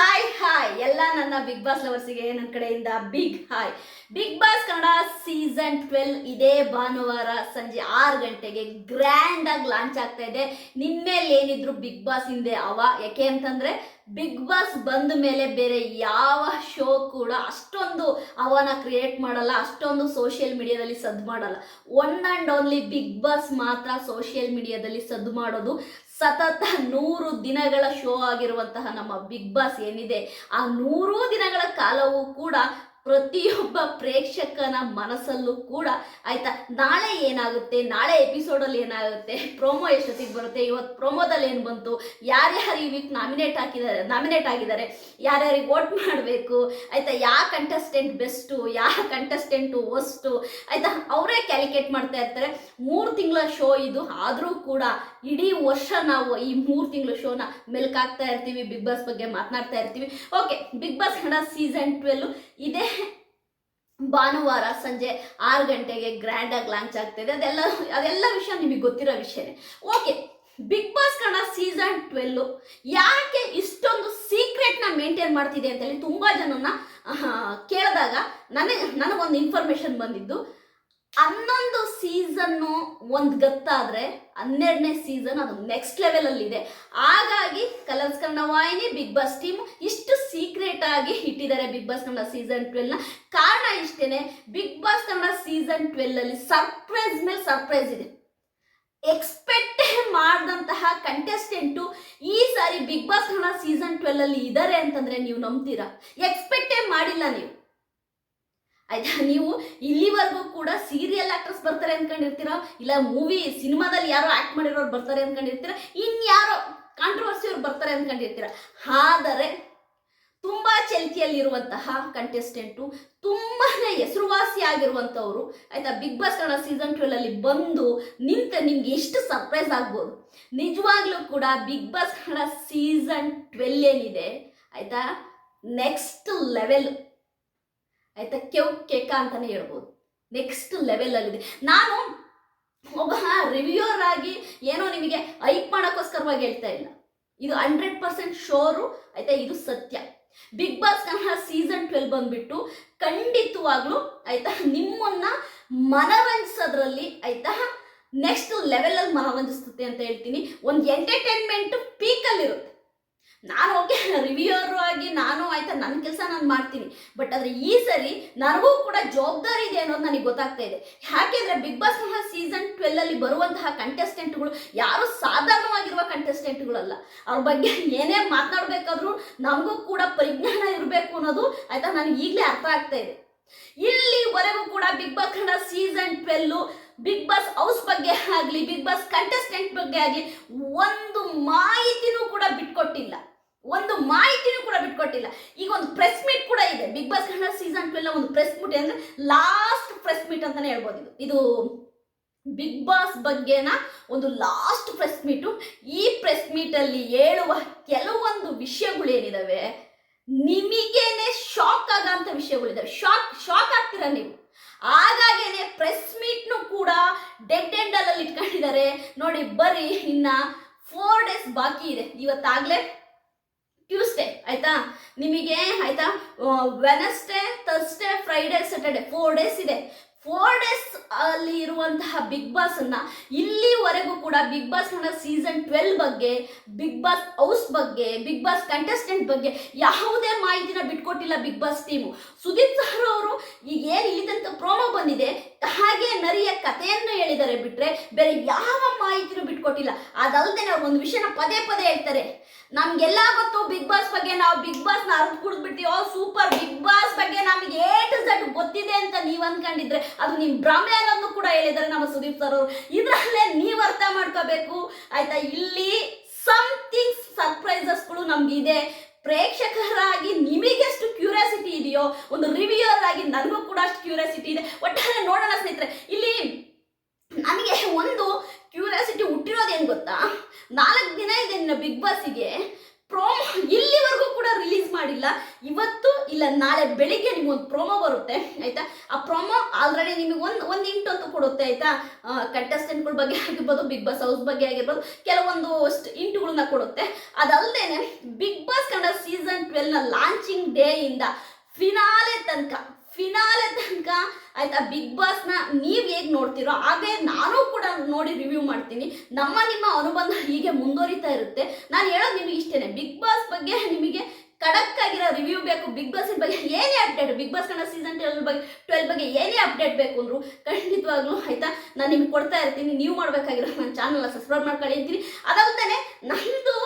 Hi hi ಎಲ್ಲ ನನ್ನ big boss ಲವರ್ಸಿಗೆ ನನ್ನ ಕಡೆಯಿಂದ big hi big boss Kannada season twelve ಇದೇ ಭಾನುವಾರ ಸಂಜೆ ಆರು ಗಂಟೆಗೆ ಗ್ರ್ಯಾಂಡ್ ಆಗಿ ಲಾಂಚ್ ಆಗ್ತಾ ಇದೆ. ನಿನ್ನೆಲ್ಲಿ ಏನಿದ್ರು ಬಿಗ್ ಬಾಸ್ ಹಿಂದೆ ಅವ? ಯಾಕೆ ಅಂತಂದ್ರೆ ಬಿಗ್ ಬಾಸ್ ಬಂದ ಮೇಲೆ ಬೇರೆ ಯಾವ ಶೋ ಕೂಡ ಅಷ್ಟೊಂದು ಅವನ ಕ್ರಿಯೇಟ್ ಮಾಡಲ್ಲ, ಅಷ್ಟೊಂದು ಸೋಷಿಯಲ್ ಮೀಡಿಯಾದಲ್ಲಿ ಸದ್ದು ಮಾಡಲ್ಲ. One and only big boss ಮಾತ್ರ ಸೋಷಿಯಲ್ ಮೀಡಿಯಾದಲ್ಲಿ ಸದ್ದು ಮಾಡೋದು ಸತತ ನೂರು ದಿನಗಳ ಶೋ ಆಗಿರುವಂತಹ ನಮ್ಮ ಬಿಗ್ ಬಾಸ್ ಏನಿದೆ, ಆ ನೂರು ದಿನಗಳ ಕಾಲವೂ ಕೂಡ ಪ್ರತಿಯೊಬ್ಬ ಪ್ರೇಕ್ಷಕನ ಮನಸ್ಸಲ್ಲೂ ಕೂಡ ಆಯ್ತಾ, ನಾಳೆ ಏನಾಗುತ್ತೆ, ನಾಳೆ ಎಪಿಸೋಡಲ್ಲಿ ಏನಾಗುತ್ತೆ ಪ್ರೋಮೋ ಎಷ್ಟೊತ್ತಿಗೆ ಬರುತ್ತೆ, ಇವತ್ತು ಪ್ರೋಮೋದಲ್ಲಿ ಏನು ಬಂತು, ಯಾರ್ಯಾರು ಈ ವೀಕ್ ನಾಮಿನೇಟ್ ಹಾಕಿದ್ದಾರೆ ನಾಮಿನೇಟ್ ಆಗಿದ್ದಾರೆ, ಯಾರ್ಯಾರಿಗೆ ವೋಟ್ ಮಾಡಬೇಕು, ಆಯ್ತಾ, ಯಾವ ಕಂಟೆಸ್ಟೆಂಟ್ ಬೆಸ್ಟು ಯಾವ ಕಂಟೆಸ್ಟೆಂಟು ವರ್ಸ್ಟು ಆಯ್ತಾ, ಅವರೇ ಕ್ಯಾಲ್ಕುಲೇಟ್ ಮಾಡ್ತಾ ಇರ್ತಾರೆ. ಮೂರು ತಿಂಗಳ ಶೋ ಇದು, ಆದರೂ ಕೂಡ ಇಡೀ ವರ್ಷ ನಾವು ಈ ಮೂರು ತಿಂಗಳು ಶೋನ ಮೆಲ್ಕಾಗ್ತಾ ಇರ್ತೀವಿ, ಬಿಗ್ ಬಾಸ್ ಬಗ್ಗೆ ಮಾತನಾಡ್ತಾ ಇರ್ತೀವಿ. Okay big boss Kannada season twelve ಇದೇ. ಭಾನುವಾರ ಸಂಜೆ ಆರು ಗಂಟೆಗೆ ಗ್ರ್ಯಾಂಡಾಗಿ ಲಾಂಚ್ ಆಗ್ತಿದೆ. ಅದೆಲ್ಲ ಅದೆಲ್ಲ ವಿಷಯ ನಿಮಗೆ ಗೊತ್ತಿರೋ ವಿಷಯನೇ. Okay big boss Kannada season twelve ಯಾಕೆ ಇಷ್ಟೊಂದು ಸೀಕ್ರೆಟ್ನ ಮೇಂಟೈನ್ ಮಾಡ್ತಿದೆ ಅಂತೇಳಿ ತುಂಬ ಜನನ ಕೇಳಿದಾಗ ನನಗೆ, ನನಗೊಂದು ಇನ್ಫಾರ್ಮೇಷನ್ ಬಂದಿದ್ದು ಹನ್ನೊಂದು ಸೀಸನ್ನು ಒಂದು ಗತ್ತಾದರೆ ಹನ್ನೆರಡನೇ ಸೀಸನ್ ಅದು ನೆಕ್ಸ್ಟ್ ಲೆವೆಲಲ್ಲಿದೆ ಹಾಗಾಗಿ ಕಲರ್ಸ್ ಕನ್ನಡ ವಾಹಿನಿ ಬಿಗ್ ಬಾಸ್ ಟೀಮ್ ಇಷ್ಟು ಸೀಕ್ರೆಟ್ ಆಗಿ ಇಟ್ಟಿದ್ದಾರೆ ಬಿಗ್ ಬಾಸ್ ಕನ್ನಡ ಸೀಸನ್ ಟ್ವೆಲ್ನ ಕಾರಣ ಇಷ್ಟೇನೆ ಬಿಗ್ ಬಾಸ್ ಕನ್ನಡ ಸೀಸನ್ ಟ್ವೆಲ್ಲಲ್ಲಿ ಸರ್ಪ್ರೈಸ್ ಮೇಲೆ ಸರ್ಪ್ರೈಸ್ ಇದೆ. ಎಕ್ಸ್ಪೆಕ್ಟೇ ಮಾಡಿದಂತಹ ಕಂಟೆಸ್ಟೆಂಟು ಈ ಸಾರಿ ಬಿಗ್ ಬಾಸ್ ಕನ್ನಡ ಸೀಸನ್ ಟ್ವೆಲ್ಲಲ್ಲಿ ಇದ್ದಾರೆ ಅಂತಂದ್ರೆ ನೀವು ನಂಬ್ತೀರಾ? ಎಕ್ಸ್ಪೆಕ್ಟೇ ಮಾಡಿಲ್ಲ ನೀವು. ಆಯ್ತಾ ನೀವು ಇಲ್ಲಿವರೆಗೂ ಕೂಡ ಸೀರಿಯಲ್ ಆಕ್ಟರ್ಸ್ ಬರ್ತಾರೆ ಅನ್ಕೊಂಡಿರ್ತೀರ? ಇಲ್ಲ ಮೂವಿ ಸಿನಿಮಾದಲ್ಲಿ ಯಾರೋ ಆಕ್ಟ್ ಮಾಡಿರೋರು ಬರ್ತಾರೆ ಅಂದ್ಕೊಂಡಿರ್ತೀರ ಇನ್ಯಾರೋ ಕಾಂಟ್ರವರ್ಸಿ ಅವ್ರು ಬರ್ತಾರೆ ಅನ್ಕೊಂಡಿರ್ತೀರ? ಆದರೆ, ತುಂಬಾ ಚಲ್ತಿಯಲ್ಲಿರುವಂತಹ ಕಂಟೆಸ್ಟೆಂಟು ತುಂಬಾನೇ ಹೆಸರುವಾಸಿ ಆಗಿರುವಂಥವ್ರು, ಆಯ್ತಾ big boss Kannada season twelve ಅಲ್ಲಿ ಬಂದು ನಿಂತ ನಿಮ್ಗೆ ಎಷ್ಟು ಸರ್ಪ್ರೈಸ್ ಆಗ್ಬೋದು? ನಿಜವಾಗ್ಲೂ ಕೂಡ big boss Kannada season twelve ಏನಿದೆ, ಆಯ್ತಾ ನೆಕ್ಸ್ಟ್ ಲೆವೆಲ್ ಆಯ್ತಾ? ಕೆವ್ ಕೆಕ ಅಂತಾನೆ ಹೇಳ್ಬೋದು. ನೆಕ್ಸ್ಟ್ ಲೆವೆಲಲ್ಲಿದೆ ನಾನು ಒಬ್ಬ ರಿವ್ಯೂವರ್ ಆಗಿ ಏನೋ ನಿಮಗೆ ಐಕ್ ಮಾಡೋಕ್ಕೋಸ್ಕರವಾಗಿ ಹೇಳ್ತಾ ಇಲ್ಲ. ಇದು ಹಂಡ್ರೆಡ್ ಪರ್ಸೆಂಟ್ ಶೋರು ಆಯ್ತಾ? ಇದು ಸತ್ಯ. Big boss Kannada season twelve ಬಂದ್ಬಿಟ್ಟು ಖಂಡಿತವಾಗ್ಲೂ, ಆಯ್ತಾ? ನಿಮ್ಮನ್ನ ಮನರಂಜಿಸೋದ್ರಲ್ಲಿ, ಆಯ್ತಾ? ನೆಕ್ಸ್ಟ್ ಲೆವೆಲಲ್ಲಿ ಮನರಂಜಿಸುತ್ತೆ ಅಂತ ಹೇಳ್ತೀನಿ. ಒಂದು ಎಂಟರ್ಟೈನ್ಮೆಂಟ್ ಪೀಕಲ್ಲಿರುತ್ತೆ ನಾನು ಓಕೆ ರಿವ್ಯೂರು ಆಗಿ ನಾನು ಆಯ್ತಾ ನನ್ನ ಕೆಲಸ ನಾನು ಮಾಡ್ತೀನಿ. ಬಟ್ ಆದರೆ ಈ ಸರಿ ನನಗೂ ಕೂಡ ಜವಾಬ್ದಾರಿ ಇದೆ ಅನ್ನೋದು ನನಗೆ ಗೊತ್ತಾಗ್ತಾ ಇದೆ. ಯಾಕೆಂದ್ರೆ ಬಿಗ್ ಬಾಸ್ ಸಹ ಸೀಸನ್ ಟ್ವೆಲ್ ಅಲ್ಲಿ ಬರುವಂತಹ ಕಂಟೆಸ್ಟೆಂಟ್ಗಳು ಯಾರು ಸಾಧಾರಣವಾಗಿರುವ ಕಂಟೆಸ್ಟೆಂಟ್ಗಳಲ್ಲ ಅವ್ರ ಬಗ್ಗೆ ಏನೇ ಮಾತನಾಡಬೇಕಾದ್ರೂ ನಮಗೂ ಕೂಡ ಪರಿಜ್ಞಾನ ಇರಬೇಕು ಅನ್ನೋದು ಆಯ್ತಾ ನನಗೆ ಈಗಲೇ ಅರ್ಥ ಆಗ್ತಾ ಇದೆ. ಇಲ್ಲಿವರೆಗೂ ಕೂಡ big boss Kannada season twelve big boss house ಬಗ್ಗೆ ಆಗಲಿ ಬಿಗ್ ಬಾಸ್ ಕಂಟೆಸ್ಟೆಂಟ್ ಬಗ್ಗೆ ಆಗಲಿ ಒಂದು ಮಾಹಿತಿನೂ ಕೂಡ ಬಿಟ್ಕೊಟ್ಟಿಲ್ಲ. ಒಂದು ಮಾಹಿತಿನೂ ಕೂಡ ಬಿಟ್ಕೊಟ್ಟಿಲ್ಲ. ಈಗ ಒಂದು ಪ್ರೆಸ್ ಮೀಟ್ ಕೂಡ ಇದೆ. Bigg Boss Kannada season twelve ಒಂದು ಪ್ರೆಸ್ ಮೀಟ್ ಅಂದ್ರೆ ಲಾಸ್ಟ್ ಪ್ರೆಸ್ ಮೀಟ್ ಅಂತಾನೆ ಹೇಳ್ಬೋದು ಇದು. ಇದು ಬಿಗ್ ಬಾಸ್ ಬಗ್ಗೆನ ಒಂದು ಲಾಸ್ಟ್ ಪ್ರೆಸ್ ಮೀಟು ಈ ಪ್ರೆಸ್ ಮೀಟಲ್ಲಿ ಹೇಳುವ ಕೆಲವೊಂದು ವಿಷಯಗಳು ಏನಿದಾವೆ ನಿಮಗೇನೆ ಶಾಕ್ ಆಗಂತ ವಿಷಯಗಳಿದಾವೆ. ಶಾಕ್ ಶಾಕ್ ಆಗ್ತೀರ ನೀವು? ಹಾಗಾಗೇನೆ ಪ್ರೆಸ್ ಮೀಟ್ನು ಕೂಡ ಡೆಡ್ ಎಂಡ್ ಅಲ್ಲಿ ಇಟ್ಕೊಂಡಿದ್ದಾರೆ. ನೋಡಿ, ಬರೀ ಇನ್ನ ಫೋರ್ ಡೇಸ್ ಬಾಕಿ ಇದೆ. ಇವತ್ತಾಗ್ಲೇ ಟ್ಯೂಸ್ಡೇ ಆಯ್ತಾ? ನಿಮಗೆ, ಆಯ್ತಾ? Wednesday Thursday Friday Saturday four days ಇದೆ. ಫೋರ್ ಡೇಸ್ ಅಲ್ಲಿ ಇರುವಂತಹ ಬಿಗ್ ಬಾಸ್ ಅನ್ನ ಇಲ್ಲಿವರೆಗೂ ಕೂಡ ಬಿಗ್ ಬಾಸ್ನ ಸೀಸನ್ ಟ್ವೆಲ್ ಬಗ್ಗೆ ಬಿಗ್ ಬಾಸ್ ಹೌಸ್ ಬಗ್ಗೆ ಬಿಗ್ ಬಾಸ್ ಕಂಟೆಸ್ಟೆಂಟ್ ಬಗ್ಗೆ ಯಾವುದೇ ಮಾಹಿತಿನ ಬಿಟ್ಕೊಟ್ಟಿಲ್ಲ big boss team Sudeep sir ಅವರು ಈಗ ಏನು ಇಲ್ಲಿ ಪ್ರೋಮೋ ಬಂದಿದೆ ಹಾಗೆ ನರಿಯ ಕಥೆಯನ್ನು ಹೇಳಿದರೆ ಬಿಟ್ರೆ ಬೇರೆ ಯಾವ ಮಾಹಿತಿನೂ ಬಿಟ್ಕೊಟ್ಟಿಲ್ಲ. ಅದಲ್ಲದೆ ನಾವು ಒಂದು ವಿಷಯನ ಪದೇ ಪದೇ ಹೇಳ್ತಾರೆ. ನಮ್ಗೆಲ್ಲ ಗೊತ್ತು ಬಿಗ್ ಬಾಸ್ ಬಗ್ಗೆ ನಾವು ಬಿಗ್ ಬಾಸ್ನ ಅರ್ಧ ಓ ಸೂಪರ್ ಬಿಗ್ ಬಾಸ್ ಬಗ್ಗೆ ನಮಗೆ ಏ ಟು ಝಡ್ ಗೊತ್ತಿದೆ ಅಂತ ನೀವು ಅನ್ಕೊಂಡಿದ್ರೆ ಅದು ನಿಮ್ ಭ್ರಮೆ ಅನ್ನೋದು ಕೂಡ ಹೇಳಿದ್ದಾರೆ ನಮ್ಮ ಸುದೀಪ್ ಸರ್ ಅವರು. ಇದ್ರಲ್ಲೇ ನೀವು ಅರ್ಥ ಮಾಡ್ಕೋಬೇಕು. ಆಯ್ತಾ? ಇಲ್ಲಿ ಸಮಥಿಂಗ್ ಸರ್ಪ್ರೈಸಸ್ಗಳು ನಮ್ಗಿದೆ. ಪ್ರೇಕ್ಷಕರಾಗಿ ನಿಮಗೆಷ್ಟು ಕ್ಯೂರಿಯಾಸಿಟಿ ಇದೆಯೋ, ಒಂದು ರಿವ್ಯೂಯರ್ ಆಗಿ ನನಗೂ ಕೂಡ ಅಷ್ಟು ಕ್ಯೂರಿಯಾಸಿಟಿ ಇದೆ. ಒಟ್ಟಾರೆ ನೋಡೋಣ ಸ್ನೇಹಿತರೆ, ಇಲ್ಲಿ ನನಗೆ ಒಂದು ಕ್ಯೂರಿಯಾಸಿಟಿ ಹುಟ್ಟಿರೋದೇನು ಗೊತ್ತಾ? ನಾಲ್ಕು ದಿನ ಇದೆ ನಿನ್ನ ಬಿಗ್ ಬಾಸಿಗೆ ಪ್ರೋಮೋ ಇಲ್ಲಿವರೆಗೂ ಕೂಡ ರಿಲೀಸ್ ಮಾಡಿಲ್ಲ. ಇವತ್ತು ಇಲ್ಲ, ನಾಳೆ ಬೆಳಿಗ್ಗೆ ನಿಮ್ಗೊಂದು ಪ್ರೋಮೋ ಬರುತ್ತೆ, ಆಯ್ತಾ? ಆ ಪ್ರೋಮೋ ಆಲ್ರೆಡಿ ನಿಮಗೆ ಒಂದು ಒಂದು ಇಂಟು ಅಂತೂ ಕೊಡುತ್ತೆ, ಆಯ್ತಾ? ಕಂಟೆಸ್ಟೆಂಟ್ಗಳ ಬಗ್ಗೆ ಆಗಿರ್ಬೋದು ಬಿಗ್ ಬಾಸ್ ಹೌಸ್ ಬಗ್ಗೆ ಆಗಿರ್ಬೋದು, ಕೆಲವೊಂದು ಇಂಟುಗಳನ್ನ ಕೊಡುತ್ತೆ. ಅದಲ್ಲದೆ ಬಿಗ್ ಬಾಸ್ ಕನ್ನಡ ಸೀಸನ್ ಟ್ವೆಲ್ನ ಲಾಂಚಿಂಗ್ ಡೇ ಇಂದ ಫಿನಾಲೆ ತನಕ ಫಿನಾಲೆ ತನಕ, ಆಯ್ತಾ ಬಿಗ್ ಬಾಸ್ನ ನೀವು ಹೇಗೆ ನೋಡ್ತೀರೋ ಹಾಗೆ ನಾನು ಕೂಡ ನೋಡಿ ರಿವ್ಯೂ ಮಾಡ್ತೀನಿ. ನಮ್ಮ ನಿಮ್ಮ ಅನುಬಂಧ ಹೀಗೆ ಮುಂದುವರಿತಾ ಇರುತ್ತೆ. ನಾನು ಹೇಳೋದು ನಿಮಗೆ ಇಷ್ಟೇನೆ. ಬಿಗ್ ಬಾಸ್ ಬಗ್ಗೆ ನಿಮಗೆ ಖಡಕ್ ಆಗಿರೋ ರಿವ್ಯೂ ಬೇಕು ಬಿಗ್ ಬಾಸ್ ಬಗ್ಗೆ ಏನೇ update big boss Kannada season twelve ಬಗ್ಗೆ ಟ್ವೆಲ್ ಬಗ್ಗೆ ಏನೇ ಅಪ್ಡೇಟ್ ಬೇಕು ಅಂದ್ರು ಖಂಡಿತವಾಗ್ಲೂ ಆಯ್ತಾ? ನಾನು ನಿಮ್ಗೆ ಕೊಡ್ತಾ ಇರ್ತೀನಿ. ನೀವು ಮಾಡಬೇಕಾಗಿರೋ ನನ್ನ ಚಾನಲ್ನ ಸಬ್ಸ್ಕ್ರೈಬ್ ಮಾಡ್ಕೊಳ್ಳಿ ಅಂತೀನಿ. ಅದಲ್ಲದೆ ನಂದು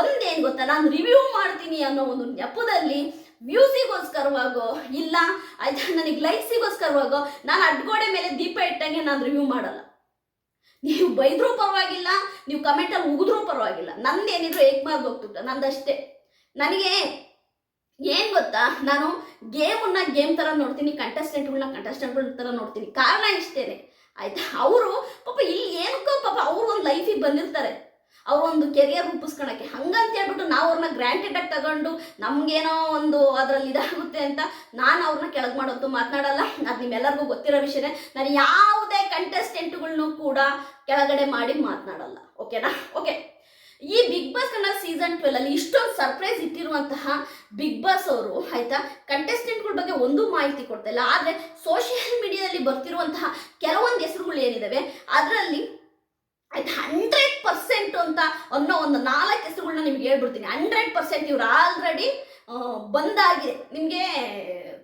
ಒಂದೇನು ಗೊತ್ತಾ? ನಾನು ರಿವ್ಯೂ ಮಾಡ್ತೀನಿ ಅನ್ನೋ ಒಂದು ನೆಪದಲ್ಲಿ ವ್ಯೂಸಿಗೋಸ್ಕರವಾಗೋ ಇಲ್ಲ, ಆಯ್ತಾ? ನನಗೆ ಲೈಕ್ಸಿಗೋಸ್ಕರವಾಗೋ ನಾನು ಅಡ್ಗೋಡೆ ಮೇಲೆ ದೀಪ ಇಟ್ಟಂಗೆ ನಾನು ರಿವ್ಯೂ ಮಾಡಲ್ಲ. ನೀವು ಬೈದ್ರೂ ಪರವಾಗಿಲ್ಲ, ನೀವು ಕಮೆಂಟಲ್ಲಿ ಉಗಿದ್ರೂ ಪರವಾಗಿಲ್ಲ. ನಂದೇನಿದ್ರು ಏಕ್ ಮಾರ್ಕ್ ಹೋಗ್ತಿತ್ತು ನಂದಷ್ಟೇ. ನನಗೆ ಏನು ಗೊತ್ತಾ? ನಾನು ಗೇಮನ್ನ ಗೇಮ್ ಥರ ನೋಡ್ತೀನಿ ಕಂಟೆಸ್ಟೆಂಟ್ಗಳನ್ನ ಕಂಟೆಸ್ಟೆಂಟ್ಗಳ ಥರ ನೋಡ್ತೀನಿ. ಕಾರಣ ಇಷ್ಟೇನೆ. ಆಯ್ತಾ? ಅವರು ಪಾಪ ಇಲ್ಲಿ ಏನಕ್ಕೋ ಪಾಪ ಅವರು ಒಂದು ಲೈಫಿಗೆ ಬಂದಿರ್ತಾರೆ. ಅವ್ರೊಂದು ಕೆರಿಯರ್ ರೂಪಿಸ್ಕೊಳಕ್ಕೆ. ಹಂಗಂತ ಹೇಳ್ಬಿಟ್ಟು ನಾವು ಅವ್ರನ್ನ ಗ್ರಾಂಟೆಡ್ ಆಗಿ ತಗೊಂಡು ನಮ್ಗೇನೋ ಒಂದು ಅದರಲ್ಲಿ ಇದಾಗುತ್ತೆ ಅಂತ ನಾನು ಅವ್ರನ್ನ ಕೆಳಗೆ ಮಾಡೋದು ಮಾತನಾಡಲ್ಲ. ಅದು ನಿಮ್ಮೆಲ್ಲರಿಗೂ ಗೊತ್ತಿರೋ ವಿಷಯನೇ. ನಾನು ಯಾವುದೇ ಕಂಟೆಸ್ಟೆಂಟ್ಗಳನ್ನೂ ಕೂಡ ಕೆಳಗಡೆ ಮಾಡಿ ಮಾತನಾಡಲ್ಲ. ಓಕೆನಾ ಓಕೆ ಈ big boss Kannada season twelve ಅಲ್ಲಿ ಇಷ್ಟೊಂದು ಸರ್ಪ್ರೈಸ್ ಇಟ್ಟಿರುವಂತಹ ಬಿಗ್ ಬಾಸ್ ಅವರು, ಆಯ್ತಾ? ಕಂಟೆಸ್ಟೆಂಟ್ಗಳ ಬಗ್ಗೆ ಒಂದು ಮಾಹಿತಿ ಕೊಡ್ತಾ ಇಲ್ಲ. ಆದರೆ ಸೋಷಿಯಲ್ ಮೀಡಿಯಾದಲ್ಲಿ ಬರ್ತಿರುವಂತಹ ಕೆಲವೊಂದು ಹೆಸರುಗಳು ಏನಿದಾವೆ? ಅದರಲ್ಲಿ ಆಯ್ತು ಹಂಡ್ರೆಡ್ ಪರ್ಸೆಂಟ್ ಅಂತ ಅನ್ನೋ ಒಂದು ನಾಲ್ಕು ಹೆಸರುಗಳನ್ನ ನಿಮ್ಗೆ ಹೇಳ್ಬಿಡ್ತೀನಿ. ಹಂಡ್ರೆಡ್ ಪರ್ಸೆಂಟ್ ಇವ್ರು ಆಲ್ರೆಡಿ ಬಂದಾಗಿದೆ. ನಿಮಗೆ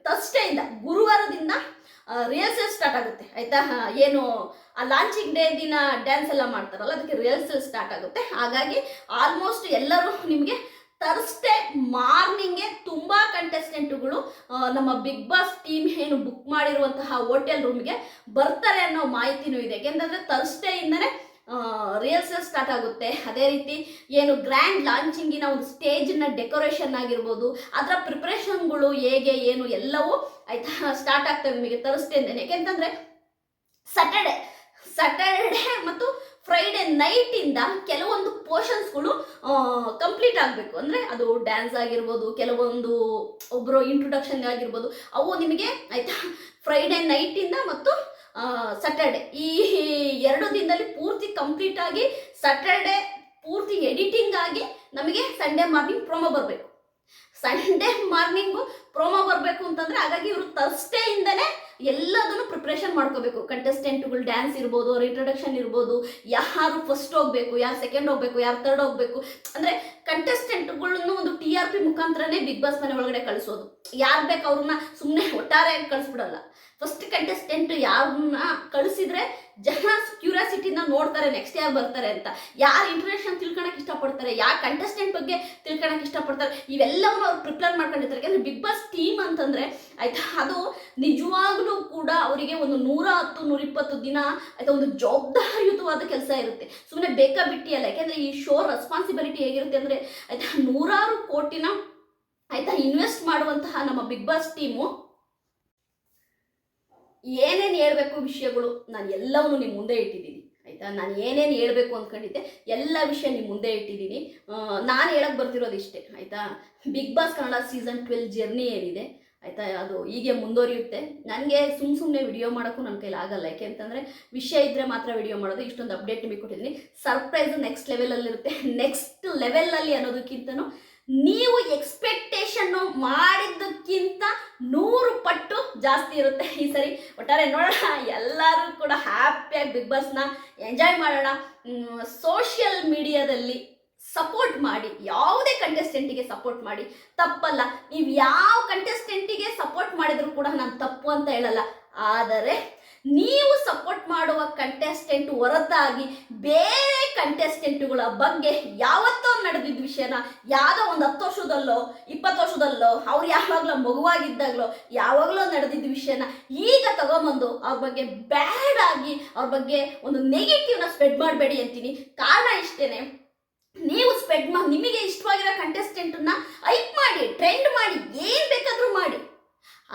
ತಷ್ಟೆಯಿಂದ ಗುರುವಾರದಿಂದ ರಿಹರ್ಸಲ್ ಸ್ಟಾರ್ಟ್ ಆಗುತ್ತೆ. ಆಯ್ತಾ? ಏನು ಆ ಲಾಂಚಿಂಗ್ ಡೇ ದಿನ ಡ್ಯಾನ್ಸ್ ಎಲ್ಲ ಮಾಡ್ತಾರಲ್ಲ, ಅದಕ್ಕೆ ರಿಹರ್ಸಲ್ ಸ್ಟಾರ್ಟ್ ಆಗುತ್ತೆ. ಹಾಗಾಗಿ ಆಲ್ಮೋಸ್ಟ್ ಎಲ್ಲರೂ ನಿಮಗೆ ತರ್ಸ್ಡೇ ಮಾರ್ನಿಂಗೆ ತುಂಬ ಕಂಟೆಸ್ಟೆಂಟ್ಗಳು ನಮ್ಮ ಬಿಗ್ ಬಾಸ್ ಟೀಮ್ ಏನು ಬುಕ್ ಮಾಡಿರುವಂತಹ ಹೋಟೆಲ್ ರೂಮ್ಗೆ ಬರ್ತಾರೆ ಅನ್ನೋ ಮಾಹಿತಿನೂ ಇದೆ. ಯಾಕೆಂತಂದರೆ ತರ್ಸ್ಡೇಯಿಂದನೇ ರಿಹರ್ಸಲ್ ಸ್ಟಾರ್ಟ್ ಆಗುತ್ತೆ. ಅದೇ ರೀತಿ ಏನು ಗ್ರ್ಯಾಂಡ್ ಲಾಂಚಿಂಗಿನ ಒಂದು ಸ್ಟೇಜಿನ ಡೆಕೋರೇಷನ್ ಆಗಿರ್ಬೋದು, ಅದರ ಪ್ರಿಪ್ರೇಷನ್ಗಳು ಹೇಗೆ, ಏನು ಎಲ್ಲವೂ ಆಯ್ತಾ ಸ್ಟಾರ್ಟ್ ಆಗ್ತವೆ ನಿಮಗೆ ತರಿಸ್ತೇನೆ ಯಾಕೆಂತಂದರೆ ಸ್ಯಾಟರ್ಡೆ ಸ್ಯಾಟರ್ಡೆ ಮತ್ತು ಫ್ರೈಡೆ ನೈಟಿಂದ ಕೆಲವೊಂದು ಪೋರ್ಷನ್ಸ್ಗಳು ಕಂಪ್ಲೀಟ್ ಆಗಬೇಕು. ಅಂದರೆ ಅದು ಡ್ಯಾನ್ಸ್ ಆಗಿರ್ಬೋದು, ಕೆಲವೊಂದು ಒಬ್ಬರು ಇಂಟ್ರೊಡಕ್ಷನ್ ಆಗಿರ್ಬೋದು, ಅವು ನಿಮಗೆ ಆಯಿತಾ? ಫ್ರೈಡೆ ನೈಟಿಂದ ಮತ್ತು ಸ್ಯಾಟರ್ಡೆ ಈ ಎರಡು ದಿನದಲ್ಲಿ ಪೂರ್ತಿ ಕಂಪ್ಲೀಟ್ ಆಗಿ ಸ್ಯಾಟರ್ಡೆ ಪೂರ್ತಿ ಎಡಿಟಿಂಗ್ ಆಗಿ ನಮಗೆ ಸಂಡೇ ಮಾರ್ನಿಂಗ್ ಪ್ರೊಮೋ ಬರಬೇಕು. ಸಂಡೇ ಮಾರ್ನಿಂಗು ಪ್ರೊಮೋ ಬರಬೇಕು ಅಂತಂದ್ರೆ ಹಾಗಾಗಿ ಇವರು ತರ್ಸ್ಡೇಯಿಂದನೇ ಎಲ್ಲದನ್ನು ಪ್ರಿಪ್ರೇಷನ್ ಮಾಡ್ಕೋಬೇಕು. ಕಂಟೆಸ್ಟೆಂಟ್ಗಳು ಡ್ಯಾನ್ಸ್ ಇರ್ಬೋದು ಅವ್ರ ಇಂಟ್ರೊಡಕ್ಷನ್ ಇರ್ಬೋದು, ಯಾರು ಫಸ್ಟ್ ಹೋಗ್ಬೇಕು, ಯಾರು ಸೆಕೆಂಡ್ ಹೋಗ್ಬೇಕು, ಯಾರು ತರ್ಡ್ ಹೋಗ್ಬೇಕು. ಅಂದರೆ ಕಂಟೆಸ್ಟೆಂಟ್ಗಳನ್ನು ಒಂದು ಟಿ ಆರ್ ಪಿ ಮುಖಾಂತರನೇ ಬಿಗ್ ಬಾಸ್ ಮನೆ ಒಳಗಡೆ ಕಳಿಸೋದು. ಯಾರು ಬೇಕು ಅವ್ರನ್ನ ಸುಮ್ಮನೆ ಒಟ್ಟಾರೆ ಕಳಿಸ್ಬಿಡಲ್ಲ. ಫಸ್ಟ್ ಕಂಟೆಸ್ಟೆಂಟ್ ಯಾರನ್ನ ಕಳಿಸಿದ್ರೆ ಜನ ಕ್ಯೂರಿಯಾಸಿಟಿನ ನೋಡ್ತಾರೆ ನೆಕ್ಸ್ಟ್ ಯಾರು ಬರ್ತಾರೆ ಅಂತ. ಯಾರು ಇಂಟರ್ನೆಷನ್ ತಿಳ್ಕೊಳಕ್ ಇಷ್ಟಪಡ್ತಾರೆ, ಯಾರು ಕಂಟೆಸ್ಟೆಂಟ್ ಬಗ್ಗೆ ತಿಳ್ಕೊಳಕ್ ಇಷ್ಟಪಡ್ತಾರೆ, ಇವೆಲ್ಲವನ್ನು ಅವ್ರು ಪ್ರಿಪೇರ್ ಮಾಡ್ಕೊಂಡಿರ್ತಾರೆ. ಯಾಕಂದ್ರೆ ಬಿಗ್ ಬಾಸ್ ಟೀಮ್ ಅಂತಂದ್ರೆ, ಆಯ್ತಾ, ಅದು ನಿಜವಾಗ್ಲೂ ಕೂಡ ಅವರಿಗೆ ಒಂದು ನೂರ ಹತ್ತು ನೂರಿಪ್ಪತ್ತು ದಿನ ಆಯ್ತಾ, ಒಂದು ಜವಾಬ್ದಾರಿಯುತವಾದ ಕೆಲಸ ಇರುತ್ತೆ. ಸುಮ್ಮನೆ ಬೇಕಾ ಬಿಟ್ಟಿ ಅಲ್ಲ, ಯಾಕೆಂದ್ರೆ ಈ ಶೋ ರೆಸ್ಪಾನ್ಸಿಬಿಲಿಟಿ ಹೇಗಿರುತ್ತೆ ಅಂದ್ರೆ, ಆಯ್ತಾ, ನೂರಾರು ಕೋಟಿನ, ಆಯ್ತಾ ಇನ್ವೆಸ್ಟ್ ಮಾಡುವಂತಹ ನಮ್ಮ ಬಿಗ್ ಬಾಸ್ ಟೀಮು ಏನೇನು ಹೇಳಬೇಕು ವಿಷಯಗಳು ನಾನು ಎಲ್ಲವನ್ನು ನಿಮ್ಮ ಮುಂದೆ ಇಟ್ಟಿದ್ದೀನಿ, ಆಯಿತಾ? ನಾನು ಏನೇನು ಹೇಳಬೇಕು ಅಂದ್ಕೊಂಡಿದ್ದೆ ಎಲ್ಲ ವಿಷಯ ನಿಮ್ಮ ಮುಂದೆ ಇಟ್ಟಿದ್ದೀನಿ. ನಾನು ಹೇಳಕ್ಕೆ ಬರ್ತಿರೋದು ಇಷ್ಟೇ, ಆಯಿತಾ? Big boss Kannada season twelve journey ಏನಿದೆ, ಆಯಿತಾ? ಅದು ಹೀಗೆ ಮುಂದುವರಿಯುತ್ತೆ. ನನಗೆ ಸುಮ್ಮ ಸುಮ್ಮನೆ ವಿಡಿಯೋ ಮಾಡೋಕ್ಕೂ ನನ್ನ ಕೈಲಿ ಆಗಲ್ಲ, ಯಾಕೆ ಅಂತಂದರೆ ವಿಷಯ ಇದ್ದರೆ ಮಾತ್ರ ವಿಡಿಯೋ ಮಾಡೋದು, ಇಷ್ಟೊಂದು ಅಪ್ಡೇಟ್ ನಿಮಗೆ ಕೊಟ್ಟಿದ್ದೀನಿ. ಸರ್ಪ್ರೈಸು ನೆಕ್ಸ್ಟ್ ಲೆವೆಲಲ್ಲಿರುತ್ತೆ ನೆಕ್ಸ್ಟ್ ಲೆವೆಲಲ್ಲಿ ಅನ್ನೋದಕ್ಕಿಂತನೂ ನೀವು ಎಕ್ಸ್ಪೆಕ್ಟೇಷನ್ನು ಮಾಡಿದ್ದಕ್ಕಿಂತ ನೂರು ಪಟ್ಟು ಜಾಸ್ತಿ ಇರುತ್ತೆ ಈ ಸರಿ. ಒಟ್ಟಾರೆ ನೋಡೋಣ, ಎಲ್ಲರೂ ಕೂಡ ಹ್ಯಾಪಿಯಾಗಿ ಬಿಗ್ ಬಾಸ್ನ ಎಂಜಾಯ್ ಮಾಡೋಣ. ಸೋಷಿಯಲ್ ಮೀಡಿಯಾದಲ್ಲಿ ಸಪೋರ್ಟ್ ಮಾಡಿ, ಯಾವುದೇ ಕಂಟೆಸ್ಟೆಂಟಿಗೆ ಸಪೋರ್ಟ್ ಮಾಡಿ. ತಪ್ಪಲ್ಲ, ನೀವು ಯಾವ ಕಂಟೆಸ್ಟೆಂಟಿಗೆ ಸಪೋರ್ಟ್ ಮಾಡಿದ್ರು ಕೂಡ ನಾನು ತಪ್ಪು ಅಂತ ಹೇಳಲ್ಲ. ಆದರೆ, ನೀವು ಸಪೋರ್ಟ್ ಮಾಡುವ ಕಂಟೆಸ್ಟೆಂಟ್ ಹೊರತಾಗಿ ಬೇರೆ ಕಂಟೆಸ್ಟೆಂಟ್ಗಳ ಬಗ್ಗೆ ಯಾವತ್ತೋ ನಡೆದಿದ್ದ ವಿಷಯನ ಯಾವುದೋ ಒಂದು ಹತ್ತು ವರ್ಷದಲ್ಲೋ, ಇಪ್ಪತ್ತು ವರ್ಷದಲ್ಲೋ, ಅವ್ರು ಯಾವಾಗಲೋ ಮಗುವಾಗಿದ್ದಾಗಲೋ, ಯಾವಾಗಲೋ ನಡೆದಿದ್ದ ವಿಷಯನ ಈಗ ತಗೊಂಬಂದು ಅವ್ರ ಬಗ್ಗೆ ಬ್ಯಾಡ್ ಆಗಿ, ಅವ್ರ ಬಗ್ಗೆ ಒಂದು ನೆಗೆಟಿವ್ನ ಸ್ಪ್ರೆಡ್ ಮಾಡಬೇಡಿ ಅಂತೀನಿ. ಕಾರಣ ಇಷ್ಟೇನೆ, ನೀವು ಸ್ಪ್ರೆಡ್ ಮಾಡಿ ನಿಮಗೆ ಇಷ್ಟವಾಗಿರೋ ಕಂಟೆಸ್ಟೆಂಟನ್ನ ಐಪ್ ಮಾಡಿ ಟ್ರೆಂಡ್ ಮಾಡಿ, ಏನು ಬೇಕಾದರೂ ಮಾಡಿ.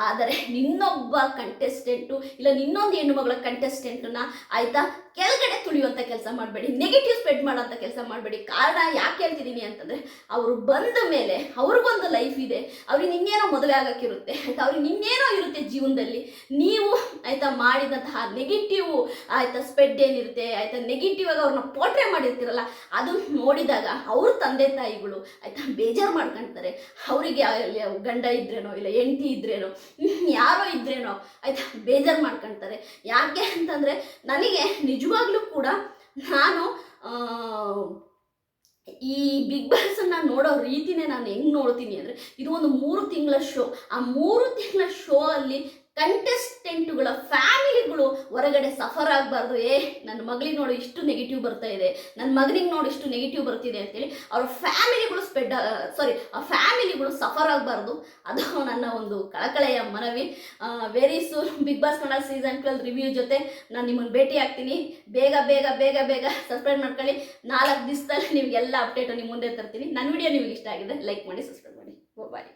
ಆದರೆ ನಿನ್ನೊಬ್ಬ ಕಂಟೆಸ್ಟೆಂಟು ಇಲ್ಲ ನಿನ್ನೊಂದು ಹೆಣ್ಣು ಮಗಳ ಕಂಟೆಸ್ಟೆಂಟನ್ನ ಆಯ್ತಾ ಕೆಳಗಡೆ ತುಳಿಯುವಂಥ ಕೆಲಸ ಮಾಡಬೇಡಿ ನೆಗೆಟಿವ್ ಸ್ಪ್ರೆಡ್ ಮಾಡೋಂಥ ಕೆಲಸ ಮಾಡಬೇಡಿ. ಕಾರಣ ಯಾಕೆ ಹೇಳ್ತಿದ್ದೀನಿ ಅಂತಂದರೆ ಅವರು ಬಂದ ಮೇಲೆ ಅವ್ರಿಗೊಂದು ಲೈಫ್ ಇದೆ. ಅವ್ರಿಗೆ ನಿನ್ನೇನೋ ಮದುವೆ ಆಗೋಕ್ಕಿರುತ್ತೆ. ಆಯ್ತಾ? ಅವ್ರಿಗೆ ನಿನ್ನೇನೋ ಇರುತ್ತೆ ಜೀವನದಲ್ಲಿ. ನೀವು ಆಯಿತಾ ಮಾಡಿದಂತಹ ನೆಗೆಟಿವ್ ಆಯಿತಾ ಸ್ಪ್ರೆಡ್ ಏನಿರುತ್ತೆ, ಆಯಿತಾ ನೆಗೆಟಿವ್ ಆಗಿ ಅವ್ರನ್ನ ಪೋಟ್ರೆ ಮಾಡಿರ್ತೀರಲ್ಲ, ಅದು ನೋಡಿದಾಗ ಅವ್ರ ತಂದೆ ತಾಯಿಗಳು ಆಯಿತಾ ಬೇಜಾರು ಮಾಡ್ಕೊಳ್ತಾರೆ ಅವರಿಗೆ ಗಂಡ ಇದ್ರೇನೋ ಇಲ್ಲ ಹೆಂಡತಿ ಇದ್ರೇನೋ ಯಾರೋ ಇದ್ರೇನೋ, ಆಯ್ತಾ? ಬೇಜಾರು ಮಾಡ್ಕೊಳ್ತಾರೆ ಯಾಕೆ ಅಂತಂದರೆ, ನನಗೆ ನಿಜವಾಗ್ಲೂ ಕೂಡ ನಾನು ಈ ಬಿಗ್ ಬಾಸನ್ನು ನೋಡೋ ರೀತಿನೇ ನಾನು ಹೆಂಗೆ ನೋಡ್ತೀನಿ ಅಂದರೆ, ಇದು ಒಂದು ಮೂರು ತಿಂಗಳ ಶೋ. ಆ ಮೂರು ತಿಂಗಳ ಶೋ ಅಲ್ಲಿ ಕಂಟೆಸ್ಟೆಂಟುಗಳ ಫ್ಯಾಮಿಲಿಗಳು ಹೊರಗಡೆ ಸಫರ್ ಆಗಬಾರ್ದು. ಏ ನನ್ನ ಮಗಳಿಗೆ ನೋಡು ಇಷ್ಟು ನೆಗೆಟಿವ್ ಬರ್ತಾ ಇದೆ. ನನ್ನ ಮಗನಿಗೆ ನೋಡಿ ಇಷ್ಟು ನೆಗೆಟಿವ್ ಬರ್ತಿದೆ ಅಂತೇಳಿ ಅವ್ರ ಫ್ಯಾಮಿಲಿಗಳು ಸ್ಪೆಡ್ ಸಾರಿ ಆ ಫ್ಯಾಮಿಲಿಗಳು ಸಫರ್ ಆಗಬಾರ್ದು. ಅದು ನನ್ನ ಒಂದು ಕಳಕಳೆಯ ಮನವಿ. Very soon big boss Kannada season twelve review ಜೊತೆ ನಾನು ನಿಮ್ಮನ್ನು ಭೇಟಿ ಆಗ್ತೀನಿ. ಬೇಗ ಬೇಗ ಬೇಗ ಬೇಗ ಸಬ್ಸ್ಕ್ರೈಬ್ ಮಾಡ್ಕೊಳ್ಳಿ. ನಾಲ್ಕು ದಿವಸದಲ್ಲಿ ನಿಮಗೆಲ್ಲ ಅಪ್ಡೇಟು ನಿಮ್ಮ ಮುಂದೆ ತರ್ತೀನಿ. ನನ್ನ ವಿಡಿಯೋ ನಿಮಗೆ ಇಷ್ಟ ಆಗಿದೆ ಲೈಕ್ ಮಾಡಿ ಸಬ್ಸ್ಕ್ರೈಬ್ ಮಾಡಿ. ಬಾಯ್